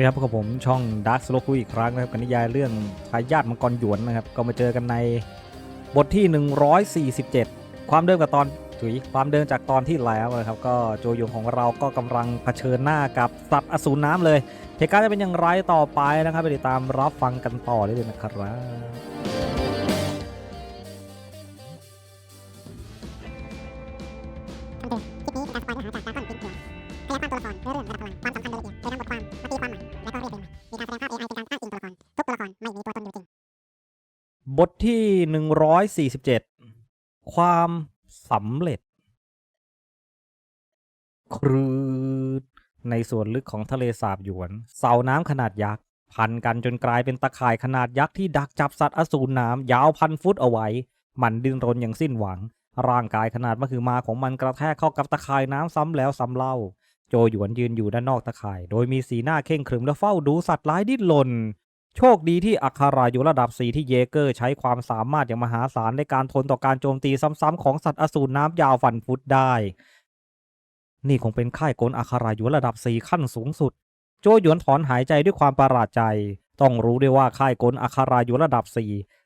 ดีครับพกับผมช่อง Dark Slow คุยอีกครั้งนะครับกับนิยายเรื่องทายาทมังกรหยวนนะครับ ก็มาเจอกันในบทที่ 147 ความเดิมกับตอนถุยความเดิมจากตอนที่แล้วนะครับ ก็โจยงของเราก็กำลังเผชิญหน้ากับสัตว์อสูรน้ำเลยเหตุการณ์จะเป็นอย่างไรต่อไปนะครับ ไปติดตามรับฟังกันต่อได้เลยนะครับคลิปนี้เป็นการสปอยเนื้อหาจากดราก้อนปินเถื่อนขยายความตัวละครเนื้อเรื่องระดับพลังความสำคัญรายละเอียดโดยนำบท ที่ 147 ความสำเร็จ ครืดในส่วนลึกของทะเลสาบหยวน เสาน้ำขนาดยักษ์ พันกันจนกลายเป็นตะข่ายขนาดยักษ์ที่ดักจับสัตว์อสูรน้ำยาวพันฟุตเอาไว้ มันดิ้นรนอย่างสิ้นหวัง ร่างกายขนาดมหึมาของมันกระแทกเข้ากับตะข่ายน้ำซ้ำแล้วซ้ำเล่า โจหยวนยืนอยู่ด้านนอกตะข่าย โดยมีสีหน้าเข่งขรึมและเฝ้าดูสัตว์ร้ายดิ้นรน โชคดีที่อัคาราอยู่ระดับสีที่เยเกอร์ใช้ความสามารถอย่างมหาศาลในการทนต่อการโจมตีซ้ำๆของสัตว์อสูรน้ำยาวฟันฟุตได้ นี่คงเป็นค่ายกลอัคาราอยู่ระดับสีขั้นสูงสุด โจหยวนถอนหายใจด้วยความประหลาดใจ ต้องรู้ด้วยว่าค่ายกลอัคาราอยู่ระดับสี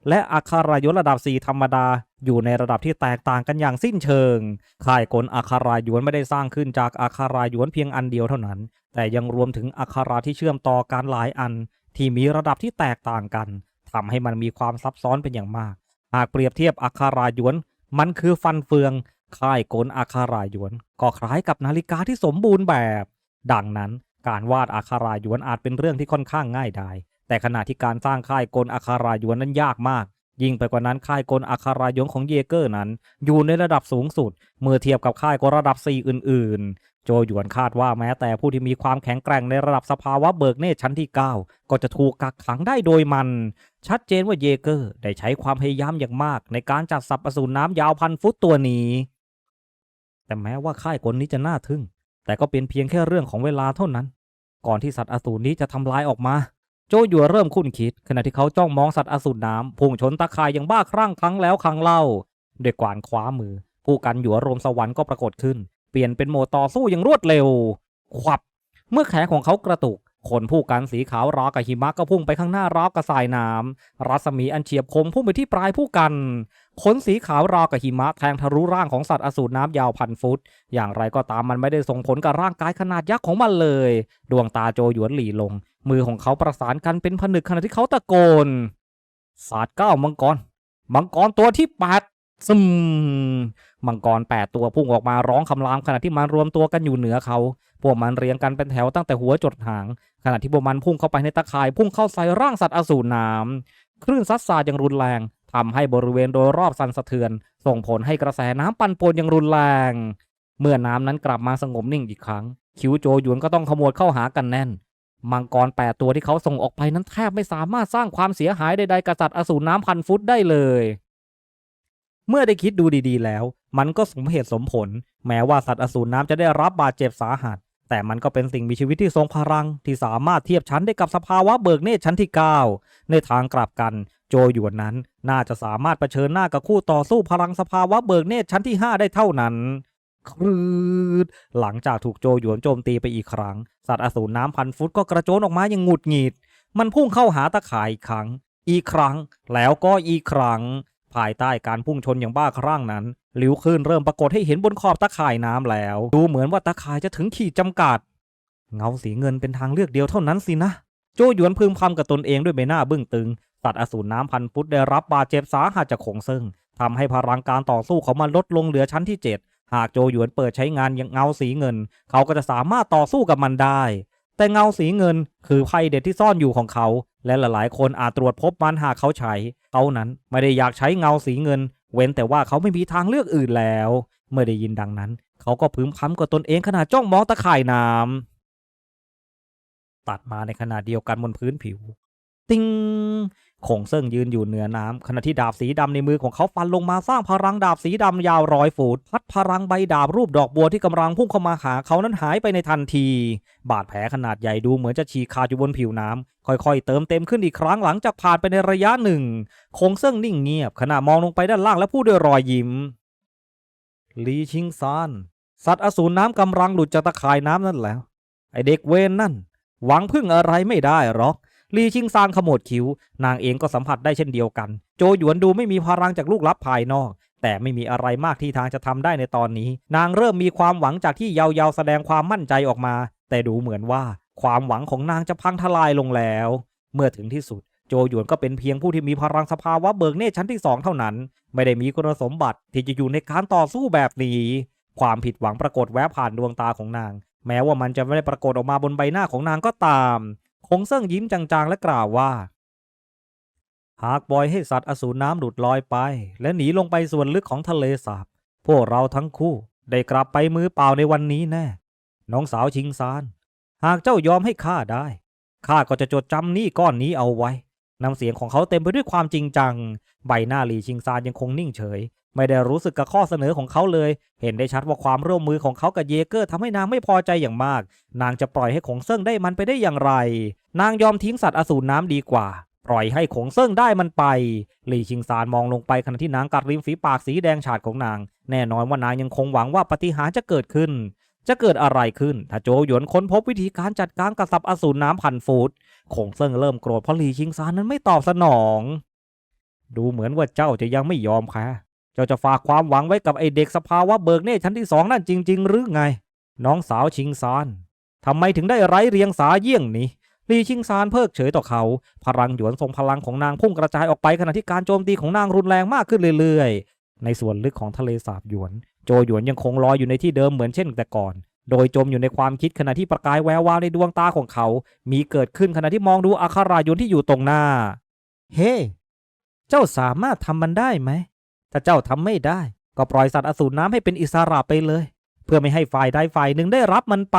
และอัคารายุระดับสีธรรมดาอยู่ในระดับที่แตกต่างกันอย่างสิ้นเชิง ค่ายกลอัคารายวนไม่ได้สร้างขึ้นจากอัคารายวนเพียงอันเดียวเท่านั้น แต่ยังรวมถึงอัคาราที่เชื่อมต่อกันหลายอัน ที่มีระดับที่แตกต่างกันทำให้มันมีความซับซ้อนเป็นอย่างมาก หากเปรียบเทียบอัคารายวน มันคือฟันเฟือง ค่ายกลอัคารายวน ก็คล้ายกับนาฬิกาที่สมบูรณ์แบบ ดังนั้นการวาดอัคารายวนอาจเป็นเรื่องที่ค่อนข้างง่ายดายแต่ขณะที่การสร้างค่ายกลอัคารายวนนั้นยากมากยิ่งไปกว่านั้นค่ายกลอัคารายวนของเยเกอร์นั้น อยู่ในระดับสูงสุด เมื่อเทียบกับค่ายกลระดับ 4 อื่น โจหยวนคาดว่าแม้แต่ผู้ที่มีความแข็งแกร่งในระดับสภาวะเบิกเนตชั้นที่ 9 ก็จะถูกกักขังได้โดยมัน ชัดเจนว่าเยเกอร์ได้ใช้ความพยายามอย่างมาก ในการจัดสับอสูรน้ำยาวพันฟุตตัวนี้ แต่แม้ว่าค่ายกลนี้จะน่าทึ่ง แต่ก็เป็นเพียงแค่เรื่องของเวลาเท่านั้น ก่อนที่สัตว์อสูรนี้จะทำลายออกมา โจหยัวเริ่มคุ้นคิด ขณะที่เขาจ้องมองสัตว์อสูรน้ำพุ่งชนตะข่ายอย่างบ้าคลั่งครั้งแล้วครั้งเล่าด้วยกวานคว้ามือ ผู้กันหยัวรมสวรรค์ก็ปรากฏขึ้น เปลี่ยนเป็นโหมดต่อสู้อย่างรวดเร็วควับ เมื่อแขนของเขากระตุกขนผู้กันสีขาวราวกับหิมะก็พุ่งไปข้างหน้าราวกับสายน้ำรัศมีอันเฉียบคมพุ่งไปที่ปลายผู้กัน ขนสีขาวราวกับหิมะแทงทะลุร่างของสัตว์อสูรน้ำยาวพันฟุต อย่างไรก็ตามมันไม่ได้ส่งผลกับร่างกายขนาดยักษ์ของมันเลย ดวงตาโจหยวนหลีลง มือของเขาประสานกันเป็นผนึกขณะที่เขาตะโกน ศาสตร์เก้ามังกร มังกรตัวที่แปด ซึมมังกรแปดตัวพุ่งออกมาร้องคำรามขณะที่มันรวมตัวกันอยู่เหนือเขา พวกมันเรียงกันเป็นแถวตั้งแต่หัวจดหาง ขณะที่พวกมันพุ่งเข้าไปในตะข่ายพุ่งเข้าใส่ร่างสัตว์อสูรน้ำคลื่นซัดสาดอย่างรุนแรงทำให้บริเวณโดยรอบสั่นสะเทือน ส่งผลให้กระแสน้ำปั่นป่วนอย่างรุนแรง เมื่อน้ำนั้นกลับมาสงบนิ่งอีกครั้ง คิวโจหยวนก็ต้องขมวดเข้าหากันแน่น มังกรแปดตัวที่เขาส่งออกไปนั้นแทบไม่สามารถสร้างความเสียหายใดๆกับสัตว์อสูรน้ำพันฟุตได้เลย เมื่อได้คิดดูดีๆแล้ว มันก็สมเหตุสมผล แม้ว่าสัตว์อสูรน้ำจะได้รับบาดเจ็บสาหัส แต่มันก็เป็นสิ่งมีชีวิตที่ทรงพลัง ที่สามารถเทียบชั้นได้กับสภาวะเบิกเนตรชั้นที่ 9 ในทางกลับกัน โจหยวนนั้น น่าจะสามารถเผชิญหน้ากับคู่ต่อสู้พลังสภาวะเบิกเนตรชั้นที่ 5 ได้เท่านั้นครืดหลังจากถูกโจหยวนโจมตีไปอีกครั้ง สัตว์อสูรน้ำพันฟุตก็กระโจนออกมาอย่างหงุดหงิด มันพุ่งเข้าหาตะข่ายอีกครั้ง อีกครั้ง แล้วก็อีกครั้ง ภายใต้การพุ่งชนอย่างบ้าคลั่งนั้นหลิวคลื่นเริ่มปรากฏให้เห็นบนขอบตะข่ายน้ำแล้ว ดูเหมือนว่าตะข่ายจะถึงขีดจำกัด เงาสีเงินเป็นทางเลือกเดียวเท่านั้นสินะ โจหยวนพึมพำกับตนเองด้วยใบหน้าบึ้งตึงสัตว์อสูรน้ำพันฟุตได้รับบาดเจ็บสาหัสจากขงซึ่งทำให้พลังการต่อสู้ของมันลดลงเหลือชั้นที่ 7 หากโจหยวนเปิดใช้งานอย่างเงาสีเงิน เขาก็จะสามารถต่อสู้กับมันได้ แต่เงาสีเงินคือไพ่เด็ดที่ซ่อนอยู่ของเขา และหลายๆ คนอาจตรวจพบมันหากเขาใช้เขานั้นไม่ได้อยากใช้เงาสีเงิน เว้นแต่ว่าเขาไม่มีทางเลือกอื่นแล้ว เมื่อได้ยินดังนั้น เขาก็พึมพำกับตนเองขณะจ้องมองตะข่ายน้ำตัดมาในขณะเดียวกันบนพื้นผิว ติง คงเซิ่งยืนอยู่เหนือน้ำขณะที่ดาบสีดำในมือของเขาฟันลงมาสร้างพลังดาบสีดำยาวร้อยฟุตพัดพลังใบดาบรูปดอกบัวที่กำลังพุ่งเข้ามาหาเขานั้นหายไปในทันที บาดแผลขนาดใหญ่ดูเหมือนจะฉีกขาดอยู่บนผิวน้ำค่อยๆ เติมเต็มขึ้นอีกครั้งหลังจากผ่านไปในระยะหนึ่ง คงเซิ่งนิ่งเงียบ ขณะมองลงไปด้านล่างและพูดด้วยรอยยิ้มลีชิงซานสัตว์อสูรน้ำกำลังหลุดจากตะข่ายน้ำนั่นแล้ว ไอเด็กเวนนั่น หวังพึ่งอะไรไม่ได้หรอก ลีชิงซานขมวดคิ้ว นางเองก็สัมผัสได้เช่นเดียวกัน โจหยวนดูไม่มีพลังจากลูกลับภายนอก แต่ไม่มีอะไรมากที่ทางจะทำได้ในตอนนี้ นางเริ่มมีความหวังจากที่เยาวๆแสดงความมั่นใจออกมา แต่ดูเหมือนว่าความหวังของนางจะพังทลายลงแล้ว เมื่อถึงที่สุด โจหยวนก็เป็นเพียงผู้ที่มีพลังสภาวะเบิกเนตชั้นที่สองเท่านั้น ไม่ได้มีคุณสมบัติที่จะอยู่ในการต่อสู้แบบนี้ ความผิดหวังปรากฏแวบผ่านดวงตาของนาง แม้ว่ามันจะไม่ได้ปรากฏออกมาบนใบหน้าของนางก็ตาม งเซิ่งยิ้มจางๆและกล่าวว่า หากปล่อยให้สัตว์อสูรน้ำหลุดลอยไป และหนีลงไปส่วนลึกของทะเลสาบ พวกเราทั้งคู่ได้กลับไปมือเปล่าในวันนี้แน่ น้องสาวชิงซาน หากเจ้ายอมให้ข้าได้ ข้าก็จะจดจำหนี้ก้อนนี้เอาไว้ น้ำเสียงของเขาเต็มไปด้วยความจริงจัง ใบหน้าหลีชิงซานยังคงนิ่งเฉย ไม่ได้รู้สึกกับข้อเสนอของเขาเลย เห็นได้ชัดว่าความร่วมมือของเขากับเยเกอร์ทำให้นางไม่พอใจอย่างมาก นางจะปล่อยให้ขงเซิ่งได้มันไปได้อย่างไร นางยอมทิ้งสัตว์อสูรน้ำดีกว่า ปล่อยให้ขงเซิ่งได้มันไป หลี่ชิงซานมองลงไปขณะที่นางกัดริมฝีปากสีแดงฉาดของนาง แน่นอนว่านางยังคงหวังว่าปฏิหารจะเกิดขึ้น จะเกิดอะไรขึ้น ถ้าโจหยวนค้นพบวิธีการจัดการกับสัตว์อสูรน้ำพันฟูดขงเซิ่งเริ่มโกรธเพราะหลี่ชิงซานนั้นไม่ตอบสนอง ดูเหมือนว่าเจ้าจะยังไม่ยอมแพ้ เจ้าจะฝากความหวังไว้กับไอเด็กสภาวะเบิกเนตรชั้นที่สองนั่นจริง ๆ หรือไง น้องสาวชิงซานทำไมถึงได้ไร้เรียงสาเยี่ยงนี้ลีชิงซานเพิกเฉยต่อเขา พลังหยวนทรงพลังของนางพุ่งกระจายออกไปขณะที่การโจมตีของนางรุนแรงมากขึ้นเรื่อยๆ ในส่วนลึกของทะเลสาบหยวน โจหยวนยังคงลอยอยู่ในที่เดิมเหมือนเช่นแต่ก่อน โดยจมอยู่ในความคิดขณะที่ประกายแวววาวในดวงตาของเขา มีเกิดขึ้นขณะที่มองดูอัครายนที่อยู่ตรงหน้า เฮ้เจ้าสามารถทำมันได้ไหม ถ้าเจ้าทำไม่ได้ ก็ปล่อยสัตว์อสูรน้ำให้เป็นอิสระไปเลย เพื่อไม่ให้ฝ่ายใดฝ่ายหนึ่งได้รับมันไป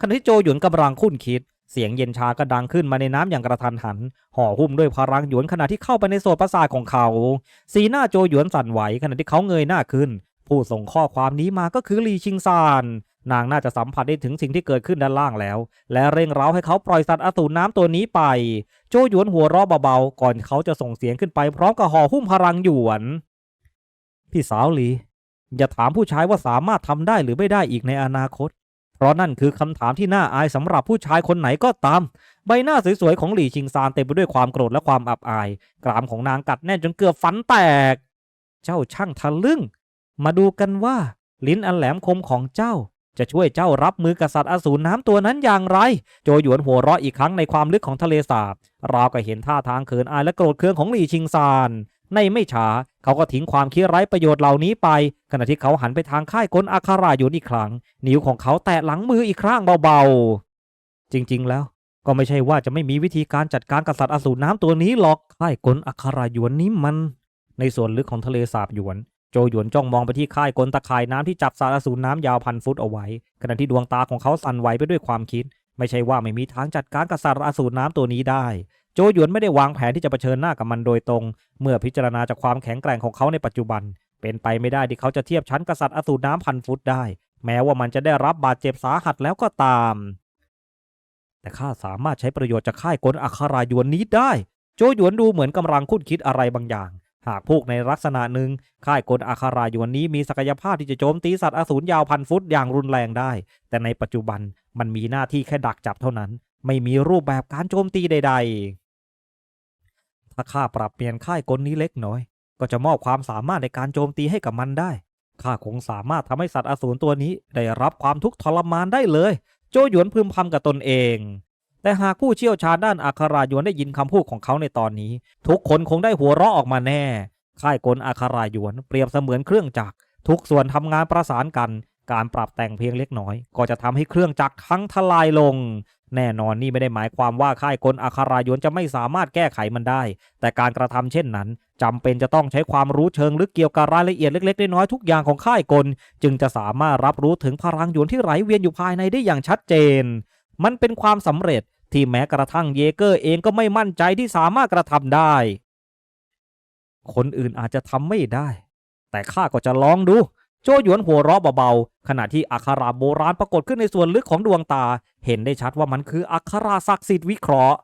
ขณะที่โจหยวนกำลังคุ้นคิด เสียงเย็นชาก็ดังขึ้นมาในน้ำอย่างกระทันหัน ห่อหุ้มด้วยพลังหยวนขณะที่เข้าไปในโซนประสาทของเขา สีหน้าโจหยวนสั่นไหวขณะที่เขาเงยหน้าขึ้น ผู้ส่งข้อความนี้มาก็คือลีชิงซานนางน่าจะสัมผัสได้ถึงสิ่งที่เกิดขึ้นด้านล่างแล้ว และเร่งเร้าให้เขาปล่อยสัตว์อสูรน้ำตัวนี้ไป โจหยวนหัวเราะเบาๆก่อนเขาจะส่งเสียงขึ้นไปพร้อมกับห่อหุ้มพลังหยวน พี่สาวหลี อย่าถามผู้ชายว่าสามารถทำได้หรือไม่ได้อีกในอนาคต เพราะนั่นคือคำถามที่น่าอายสำหรับผู้ชายคนไหนก็ตาม ใบหน้าสวยๆของหลี่ชิงซานเต็มไปด้วยความโกรธและความอับอาย กรามของนางกัดแน่นจนเกือบฟันแตก เจ้าช่างทะลึ่ง มาดูกันว่า ลิ้นอันแหลมคมของเจ้าจะช่วยเจ้ารับมือกับสัตว์อสูรน้ำตัวนั้นอย่างไร โจหยวนหัวเราะอีกครั้งในความลึกของทะเลสาบรากับเห็นท่าทางเขินอายและโกรธเคืองของหลี่ชิงซาน ในไม่ช้าเขาก็ทิ้งความคิดไร้ประโยชน์เหล่านี้ไป ขณะที่เขาหันไปทางค่ายกลอาคารายุนอีกครั้ง นิ้วของเขาแตะหลังมืออีกครั้งเบาๆ จริงๆแล้วก็ไม่ใช่ว่าจะไม่มีวิธีการจัดการกับสัตว์อสูรน้ำตัวนี้หรอกค่ายกลอาคารายุนนี้มัน ในส่วนลึกของทะเลสาบหยวน โจหยวนจ้องมองไปที่ค่ายกลตะข่ายน้ำที่จับสัตว์อสูรน้ำยาวพันฟุตเอาไว้ ขณะที่ดวงตาของเขาสั่นไหวไปด้วยความคิด ไม่ใช่ว่าไม่มีทางจัดการกับสัตว์อสูรน้ำตัวนี้ได้ โจหยวนไม่ได้วางแผนที่จะเผชิญหน้ากับมันโดยตรง เมื่อพิจารณาจากความแข็งแกร่งของเขาในปัจจุบัน เป็นไปไม่ได้ที่เขาจะเทียบชั้นกษัตริย์อสูรน้ำพันฟุตได้ แม้ว่ามันจะได้รับบาดเจ็บสาหัสแล้วก็ตาม แต่ข้าสามารถใช้ประโยชน์จากค่ายกลอัครายวนนี้ได้ โจหยวนดูเหมือนกำลังคุ้นคิดอะไรบางอย่าง หากพวกในลักษณะหนึ่งค่ายกลอัครายวนนี้มีศักยภาพที่จะโจมตีสัตว์อสูรยาวพันฟุตอย่างรุนแรงได้ แต่ในปัจจุบันมันมีหน้าที่แค่ดักจับเท่านั้น ไม่มีรูปแบบการโจมตีใด ๆ ถ้าข้าปรับเปลี่ยนค่ายกลนี้เล็กน้อย ก็จะมอบความสามารถในการโจมตีให้กับมันได้ข้าคงสามารถทำให้สัตว์อสูรตัวนี้ได้รับความทุกข์ทรมานได้เลย โจหยวนพึมพำกับตนเอง แต่หากผู้เชี่ยวชาญด้านอัครายวนได้ยินคำพูดของเขาในตอนนี้ ทุกคนคงได้หัวเราะออกมาแน่ ค่ายกลอัครายวนเปรียบเสมือนเครื่องจักร ทุกส่วนทำงานประสานกัน การปรับแต่งเพียงเล็กน้อย ก็จะทำให้เครื่องจักรทั้งทลายลง แน่นอนนี่ไม่ได้หมายความว่าค่ายกลอัคารายนจะไม่สามารถแก้ไขมันได้ แต่การกระทำเช่นนั้นจำเป็นจะต้องใช้ความรู้เชิงลึกเกี่ยวกับรายละเอียดเล็กๆน้อยๆทุกอย่างของค่ายกล จึงจะสามารถรับรู้ถึงพลังหยวนที่ไหลเวียนอยู่ภายในได้อย่างชัดเจน มันเป็นความสำเร็จที่แม้กระทั่งเยเกอร์เองก็ไม่มั่นใจที่สามารถกระทำได้ คนอื่นอาจจะทำไม่ได้ แต่ข้าก็จะลองดู จหยวนหัวเราะเบาๆ ขณะที่อักขระโบราณปรากฏขึ้นในส่วนลึกของดวงตา เห็นได้ชัดว่ามันคืออักขระศักดิ์สิทธิ์วิเคราะห์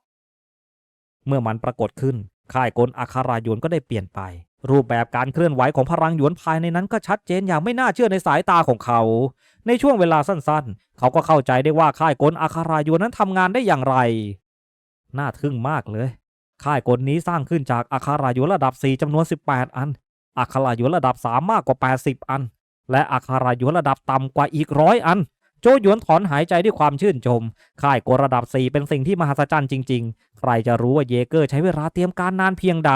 เมื่อมันปรากฏขึ้น ค่ายกลอัครายวนก็ได้เปลี่ยนไป รูปแบบการเคลื่อนไหวของพลังหยวนภายในนั้นก็ชัดเจนอย่างไม่น่าเชื่อในสายตาของเขา ในช่วงเวลาสั้นๆ เขาก็เข้าใจได้ว่าค่ายกลอาคารายวนนั้นทำงานได้อย่างไร น่าทึ่งมากเลย ค่ายกลนี้สร้างขึ้นจากอาคารายวนระดับ 4จำนวน 18 อันอาคารายวนระดับ 3 มากกว่า 80 อัน และอาคารายวนระดับต่ำกว่าอีกร้อยอัน โจหยวนถอนหายใจด้วยความชื่นชม ค่ายกลระดับ 4 เป็นสิ่งที่มหัศจรรย์จริง ๆ ใครจะรู้ว่าเยเกอร์ใช้เวลาเตรียมการนานเพียงใด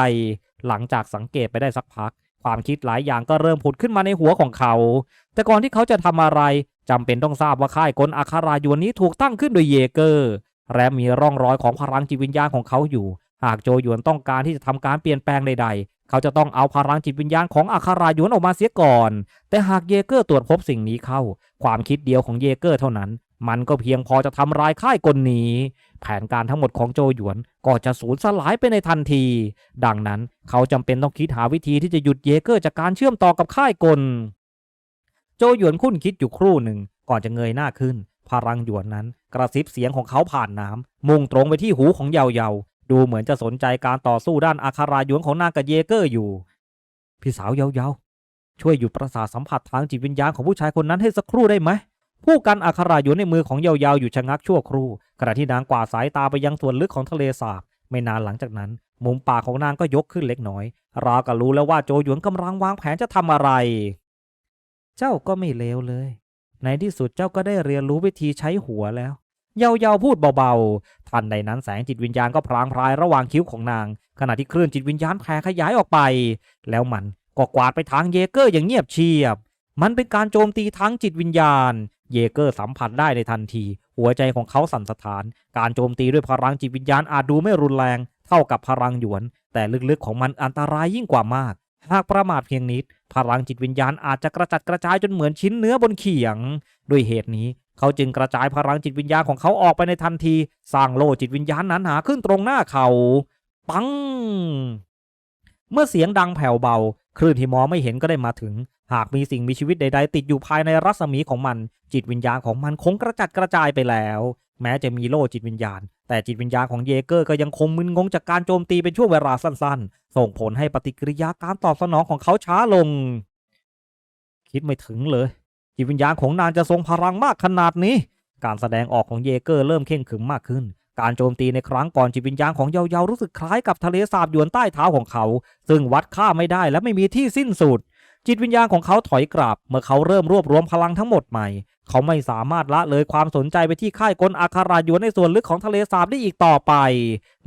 หลังจากสังเกตไปได้สักพัก ความคิดหลายอย่างก็เริ่มผุดขึ้นมาในหัวของเขา แต่ก่อนที่เขาจะทำอะไรจำเป็นต้องทราบว่าค่ายกลอาคารายวนนี้ถูกตั้งขึ้นโดยเยเกอร์ และมีร่องรอยของพลังจิตวิญญาณของเขาอยู่ หากโจหยวนต้องการที่จะทำการเปลี่ยนแปลงใดๆ เขาจะต้องเอาพลังจิตวิญญาณของอาคารายวนออกมาเสียก่อน แต่หากเยเกอร์ตรวจพบสิ่งนี้เข้า ความคิดเดียวของเยเกอร์เท่านั้น มันก็เพียงพอจะทำลายค่ายกลนี้ แผนการทั้งหมดของโจหยวนก็จะสูญสลายไปในทันที ดังนั้นเขาจำเป็นต้องคิดหาวิธีที่จะหยุดเยเกอร์จากการเชื่อมต่อกับค่ายกล โจหยวนคุ้นคิดอยู่ครู่หนึ่งก่อนจะเงยหน้าขึ้นพลังหยวนนั้นกระซิบเสียงของเขาผ่านน้ำมุ่งตรงไปที่หูของเยาเยา ดูเหมือนจะสนใจการต่อสู้ด้านอาคารายวนของนางกับเยเกอร์อยู่ พี่สาวเยาเยาช่วยหยุดประสาทสัมผัสทางจิตวิญญาณของผู้ชายคนนั้นให้สักครู่ได้ไหมผู้กันอาคารายวนในมือของเยาเยาอยู่ชะงักชั่วครู่ ขณะที่นางกวาดสายตาไปยังส่วนลึกของทะเลสาบ ไม่นานหลังจากนั้น มุมปากของนางก็ยกขึ้นเล็กน้อย ราวกับรู้แล้วว่าโจหยวนกำลังวางแผนจะทำอะไร เจ้าก็ไม่เลวเลย ในที่สุดเจ้าก็ได้เรียนรู้วิธีใช้หัวแล้ว เยาเยาพูดเบาๆ ทันใดนั้นแสงจิตวิญญาณก็พรางพรายระหว่างคิ้วของนาง ขณะที่คลื่นจิตวิญญาณแผ่ขยายออกไป แล้วมันก็กวาดไปทางเยเกอร์อย่างเงียบเชียบ มันเป็นการโจมตีทางจิตวิญญาณ เยเกอร์สัมผัสได้ในทันที หัวใจของเขาสั่นสะท้าน การโจมตีด้วยพลังจิตวิญญาณอาจดูไม่รุนแรง เท่ากับพลังหยวน แต่ลึกๆของมันอันตรายยิ่งกว่ามาก หากประมาทเพียงนิด พลังจิตวิญญาณอาจจะกระจัดกระจายจนเหมือนชิ้นเนื้อบนเขียง ด้วยเหตุนี้ เขาจึงกระจายพลังจิตวิญญาณของเขาออกไปในทันที สร้างโล่จิตวิญญาณหนาขึ้นตรงหน้าเขา ปัง เมื่อเสียงดังแผ่วเบา คลื่นที่มองไม่เห็นก็ได้มาถึง หากมีสิ่งมีชีวิตใด ๆ ติดอยู่ภายในรัศมีของมัน จิตวิญญาณของมันคงกระจัดกระจายไปแล้ว แม้จะมีโล่จิตวิญญาณ แต่จิตวิญญาณของเยเกอร์ก็ยังคงมึนงงจากการโจมตีเป็นช่วงเวลาสั้นๆ ส่งผลให้ปฏิกิริยาการตอบสนองของเขาช้าลง คิดไม่ถึงเลย จิตวิญญาณของนางจะทรงพลังมากขนาดนี้ การแสดงออกของเยเกอร์เริ่มเข่งขรึมมากขึ้น การโจมตีในครั้งก่อนจิตวิญญาณของเยาเยารู้สึกคล้ายกับทะเลสาบยวนใต้เท้าของเขา ซึ่งวัดค่าไม่ได้และไม่มีที่สิ้นสุด จิตวิญญาณของเขาถอยกลับ เมื่อเขาเริ่มรวบรวมพลังทั้งหมดใหม่ เขาไม่สามารถละเลยความสนใจไปที่ค่ายกลอาคารายวนในส่วนลึกของทะเลสาบได้อีกต่อไป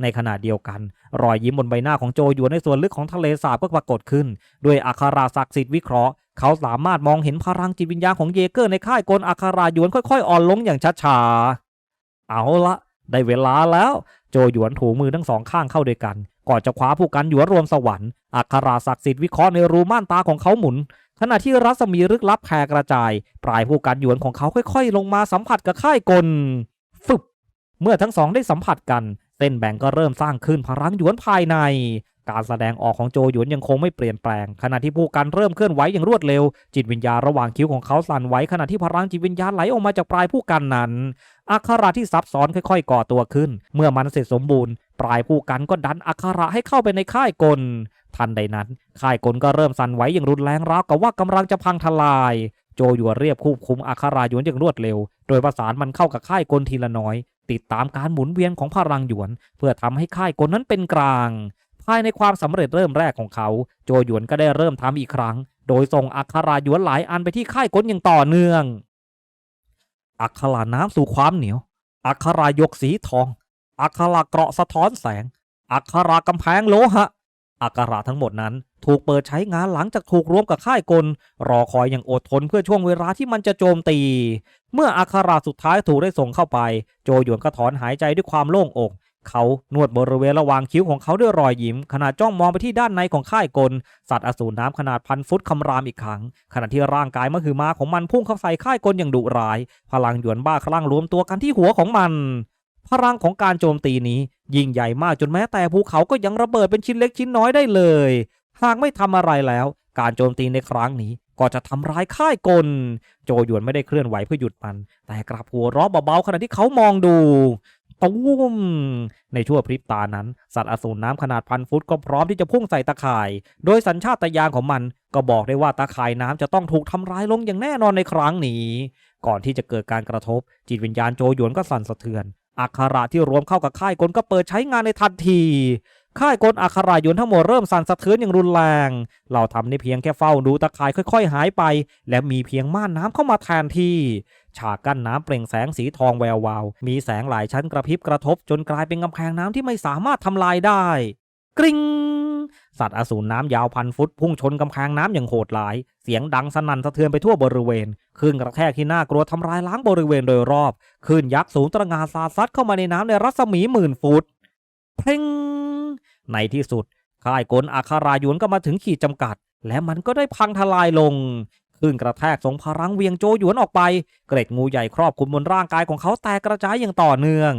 ในขณะเดียวกัน รอยยิ้มบนใบหน้าของโจยวนในส่วนลึกของทะเลสาบก็ปรากฏขึ้น ด้วยอาคาราศักดิ์สิทธิ์วิเคราะห์ เขาสามารถมองเห็นพลังจิตวิญญาณของเยเกอร์ในค่ายกลอาคาราหยวนค่อยๆ อ่อนลงอย่างช้าๆ เอาละได้เวลาแล้ว โจหยวนถูมือทั้งสองข้างเข้าด้วยกัน ก่อนจะคว้าผู้กันหยวนรวมสวรรค์อัคราศักดิ์สิทธิ์วิเคราะห์ในรูม่านตาของเขาหมุน ขณะที่รัศมีลึกลับแผ่กระจาย ปลายผู้กันหยวนของเขาค่อยๆ ลงมาสัมผัสกับค่ายกลฟึบเมื่อทั้งสองได้สัมผัสกันเส้นแบ่งก็เริ่มสร้างขึ้นพลังหยวนภายใน การแสดงออกของโจหยวนยังคงไม่เปลี่ยนแปลง ขณะที่ผู้กันเริ่มเคลื่อนไหวอย่างรวดเร็ว จิตวิญญาณระหว่างคิ้วของเขาสั่นไหวขณะที่พลังจิตวิญญาณไหลออกมาจากปลายผู้กันนั้น อักขระที่ซับซ้อนค่อยๆ ก่อตัวขึ้น เมื่อมันเสร็จสมบูรณ์ ปลายผู้กันก็ดันอักขระให้เข้าไปในค่ายกล ทันใดนั้น ค่ายกลก็เริ่มสั่นไหวอย่างรุนแรงราวกับว่ากำลังจะพังทลายโจหยวเรียบควบคุมอักขระหยวนอย่างรวดเร็ว โดยประสานมันเข้ากับค่ายกลทีละน้อย ติดตามการหมุนเวียนของพลังหยวน เพื่อทำให้ค่ายกลนั้นเป็นกลาง ภายในความสำเร็จเริ่มแรกของเขา โจหยวนก็ได้เริ่มทำอีกครั้ง โดยส่งอักขระหยวนหลายอันไปที่ค่ายกลอย่างต่อเนื่อง อักขระน้ำสู่ความเหนียว อักขระยกสีทอง อักขระเกราะสะท้อนแสง อักขระกำแพงโลหะ อักขระทั้งหมดนั้นถูกเปิดใช้งานหลังจากถูกรวมกับค่ายกล รอคอยอย่างอดทนเพื่อช่วงเวลาที่มันจะโจมตี เมื่ออักขระสุดท้ายถูกได้ส่งเข้าไป โจหยวนก็ถอนหายใจด้วยความโล่งอก เขานวดบริเวณระหว่างคิ้วของเขาด้วยรอยยิ้มขณะจ้องมองไปที่ด้านในของค่ายกล สัตว์อสูรน้ำขนาดพันฟุตคำรามอีกครั้ง ขณะที่ร่างกายมหึมาของมันพุ่งเข้าใส่ค่ายกลอย่างดุร้าย พลังหยวนบ้าคลั่งรวมตัวกันที่หัวของมัน พลังของการโจมตีนี้ ยิ่งใหญ่มากจนแม้แต่ภูเขาก็ยังระเบิดเป็นชิ้นเล็กชิ้นน้อยได้เลย หากไม่ทำอะไรแล้ว การโจมตีในครั้งนี้ก็จะทำร้ายค่ายกล โจหยวนไม่ได้เคลื่อนไหวเพื่อหยุดมัน แต่กลับหัวเราะเบาๆขณะที่เขามองดู ตุ้ม ในชั่วพริบตานั้น สัตว์อสูรน้ำขนาดพันฟุตก็พร้อมที่จะพุ่งใส่ตะข่าย โดยสัญชาตญาณของมันก็บอกได้ว่าตะข่ายน้ำจะต้องถูกทำร้ายลงอย่างแน่นอนในครั้งนี้ ก่อนที่จะเกิดการกระทบ จิตวิญญาณโจหยวนก็สั่นสะเทือนอักขระที่รวมเข้ากับค่ายกลก็เปิดใช้งานในทันที ค่ายกลอักขระยนทั้งหมดเริ่มสั่นสะเทือนอย่างรุนแรง เราทำได้เพียงแค่เฝ้าดูตะข่ายค่อย ๆ หายไป และมีเพียงม่านน้ำเข้ามาแทนที่ ฉากกั้นน้ำเปล่งแสงสีทองแวววาว มีแสงหลายชั้นกระพริบกระทบ จนกลายเป็นกำแพงน้ำที่ไม่สามารถทำลายได้ กริงสัตว์อสูรน้ำยาวพันฟุตพุ่งชนกำแพงน้ำอย่างโหดร้าย เสียงดังสนั่นสะเทือนไปทั่วบริเวณคลื่นกระแทกที่น่ากลัวทำลายล้างบริเวณโดยรอบคลื่นยักษ์สูงตระงานสาดซัดเข้ามาในน้ำในรัศมีหมื่นฟุต เพลงในที่สุดค่ายกลอาคารายวนก็มาถึงขีดจำกัด และมันก็ได้พังทลายลง คลื่นกระแทกส่งพลังเวียงโจหยวนออกไป เกร็ดงูใหญ่ครอบคลุมบนร่างกายของเขาแตกกระจายอย่างต่อเนื่อง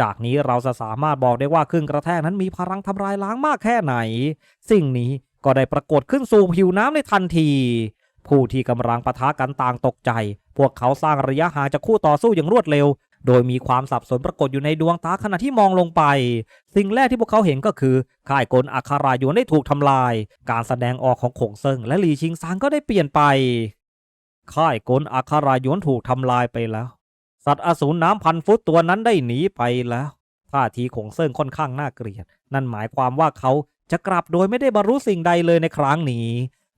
จากนี้เราจะสามารถบอกได้ว่าคลื่นกระแทกนั้นมีพลังทำลายล้างมากแค่ไหน สิ่งนี้ก็ได้ปรากฏขึ้นสู่ผิวน้ำในทันที ผู้ที่กำลังปะทะกันต่างตกใจ พวกเขาสร้างระยะห่างจากคู่ต่อสู้อย่างรวดเร็ว โดยมีความสับสนปรากฏอยู่ในดวงตาขณะที่มองลงไป สิ่งแรกที่พวกเขาเห็นก็คือค่ายกลอัคารายวนได้ถูกทำลาย การแสดงออกของขงเซิงและหลีชิงซางก็ได้เปลี่ยนไป ค่ายกลอัคารายวนถูกทำลายไปแล้ว สัตว์อสูรน้ำพันฟุตตัวนั้นได้หนีไปแล้วท่าทีของเซิงค่อนข้างน่าเกลียด นั่นหมายความว่าเขาจะกลับโดยไม่ได้บรรลุสิ่งใดเลยในครั้งนี้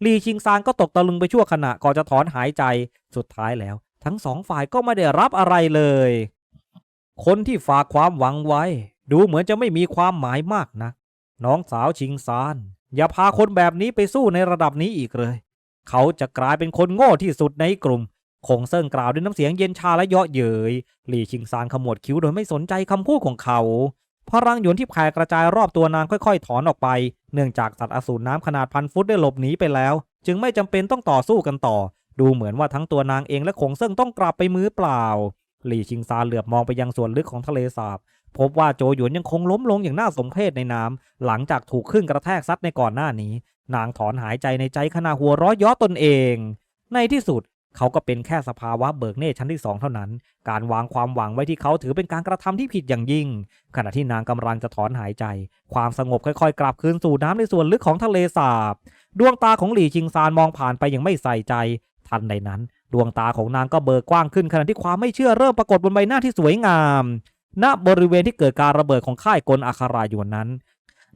หลีชิงซางก็ตกตะลึงไปชั่วขณะก่อนจะถอนหายใจ สุดท้ายแล้ว ทั้งสองฝ่ายก็ไม่ได้รับอะไรเลย คนที่ฝากความหวังไว้ ดูเหมือนจะไม่มีความหมายมากนัก น้องสาวชิงซาน อย่าพาคนแบบนี้ไปสู้ในระดับนี้อีกเลย เขาจะกลายเป็นคนโง่ที่สุดในกลุ่ม คงเซิ่งกล่าวด้วยน้ำเสียงเย็นชาและเยาะเย้ยหลี่ชิงซานขมวดคิ้วโดยไม่สนใจคำพูดของเขาพลังหยวนที่แผ่กระจายรอบตัวนางค่อยๆ ถอนออกไป เนื่องจากสัตว์อสูรน้ำขนาดพันฟุตได้หลบหนีไปแล้ว จึงไม่จำเป็นต้องต่อสู้กันต่อ ดูเหมือนว่าทั้งตัวนางเองและคงเซิ่งต้องกลับไปมือเปล่า หลี่ชิงซานเหลือบมองไปยังส่วนลึกของทะเลสาบ พบว่าโจหยวนยังคงล้มลงอย่างน่าสมเพชในน้ำหลังจากถูกคลื่นกระแทกซัดในก่อนหน้านี้ นางถอนหายใจในใจขณะหัวราะเย้อตนเอง ในที่สุดเขาก็เป็นแค่สภาวะเบิกเนตชั้นที่สองเท่านั้น การวางความหวังไว้ที่เขาถือเป็นการกระทำที่ผิดอย่างยิ่ง ขณะที่นางกำลังจะถอนหายใจ ความสงบค่อยๆ กลับคืนสู่น้ำในส่วนลึกของทะเลสาบ ดวงตาของหลี่ชิงซานมองผ่านไปอย่างไม่ใส่ใจ ทันใดนั้น ดวงตาของนางก็เบิกกว้างขึ้นขณะที่ความไม่เชื่อเริ่มปรากฏบนใบหน้าที่สวยงาม ณบริเวณที่เกิดการระเบิดของค่ายกลอาคาราอยู่นั้น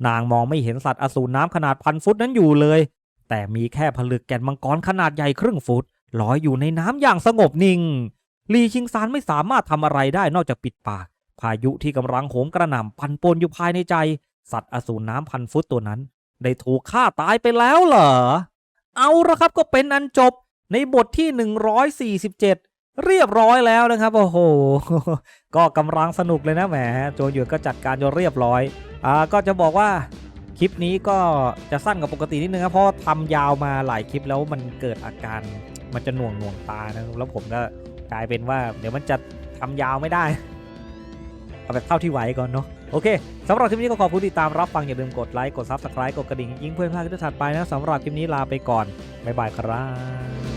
นางมองไม่เห็นสัตว์อสูรน้ำขนาดพันฟุตนั้นอยู่เลย แต่มีแค่ผลึกแก่นมังกรขนาดใหญ่ครึ่งฟุตลอยอยู่ในน้ำอย่างสงบนิ่ง ลีชิงซานไม่สามารถทำอะไรได้นอกจากปิดปาก พายุที่กำลังโหมกระหน่ำปั่นปนอยู่ภายในใจ สัตว์อสูรน้ำพันฟุตตัวนั้น ได้ถูกฆ่าตายไปแล้วเหรอ เอาละครับก็เป็นอันจบ ในบทที่ 147 เรียบร้อยแล้วนะครับ โอ้โห ก็กำลังสนุกเลยนะแหม โจหยวนก็จัดการจนเรียบร้อย อ่า ก็จะบอกว่าคลิปนี้ก็จะสั้นกว่าปกตินิดนึงครับเพราะทำยาวมาหลายคลิปแล้วมันเกิดอาการมันจะหน่วงหน่วงตานะแล้วผมก็กลายเป็นว่า เดี๋ยวมันจะทำยาวไม่ได้เอาแบบเท่าที่ไหวก่อนเนาะโอเคสำหรับคลิปนี้ก็ขอบคุณที่ตามรับฟังอย่าลืมกดไลค์กดซับสไครต์กดกระดิ่งยิ่งเพื่อไม่พลาดคลิปถัดไปนะสำหรับคลิปนี้ลาไปก่อนบ๊ายบายครับ